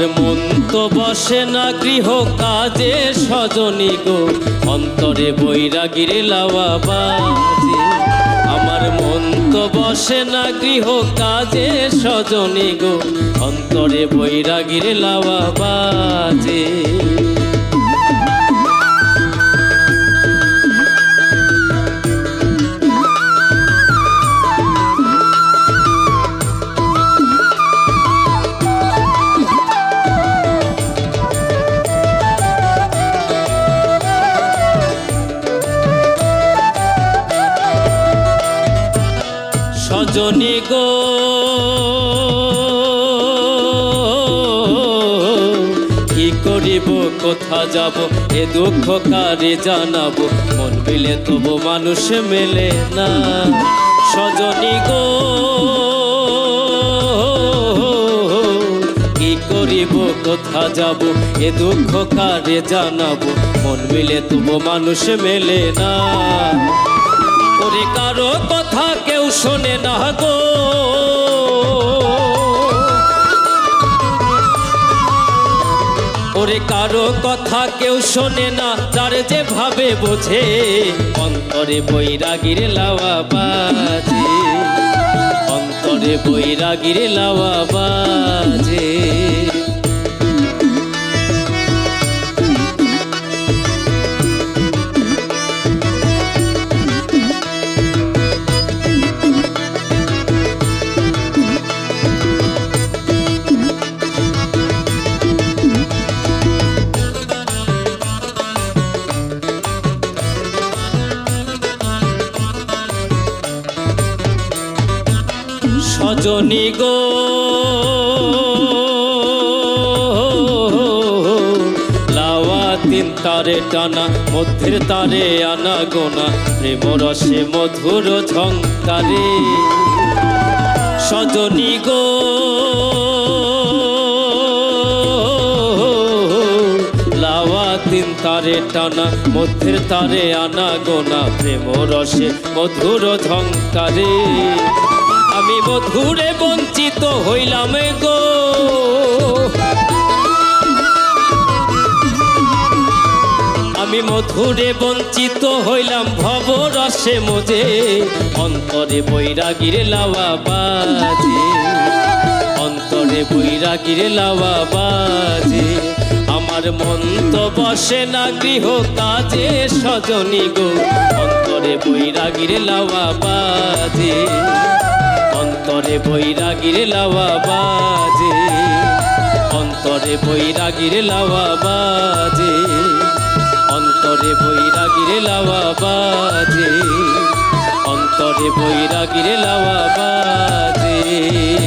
আমার মন তো বসে না, গৃহ কাজে সজনী গো। অন্তরে বৈরাগীর লাওয়া বাজে। আমার মন তো বসে না, গৃহ কাজে সজনী গো। অন্তরে বৈরাগীর লাওয়া বাজে। সজনী গো। কি করিব, কোথা যাব, এ দুঃখ কারে জানাব? মন মিলে তবু মানুষ মেলে না। সজনী গো, কি করিব, কোথা যাব, এ দুঃখ কারে জানাব? মন মিলে তবু মানুষ মেলে না। ওরে কারও কথা কেউ শোনে না গো। ওরে কারও কথা কেউ শোনে না, যার যে ভাবে বোঝে, অন্তরে বৈরাগীর লাওয়া বাজে। অন্তরে বৈরাগীর লাওয়া বাজে। সজনী গো। লাওয়া তিন তারে টানা, মধ্যের তারে আনা গোনা প্রেম রসে মধুর ঝঙ্কারে। সজনী গো তিন তারে টানা, মধ্যের তারে আনা গোনা প্রেম রসে মধুর ঝঙ্কারে। আমি মধুরে বঞ্চিত হইলাম গো। আমি মধুরে বঞ্চিত হইলাম ভব রসে মজে, অন্তরে বৈরাগীর লাওয়া বাজে। অন্তরে বৈরাগীর লাওয়া বাজে। আমার মন তো বসে না গৃহ কাজে, সজনী গো, অন্তরে বৈরাগীর লাওয়া বাজে। অন্তরে বৈরাগীর লাওয়া বাজে। অন্তরে বৈরাগীর লাওয়া বাজে। অন্তরে বৈরাগীর লাওয়া বাজে। অন্তরে বৈরাগীর লাওয়া বাজে।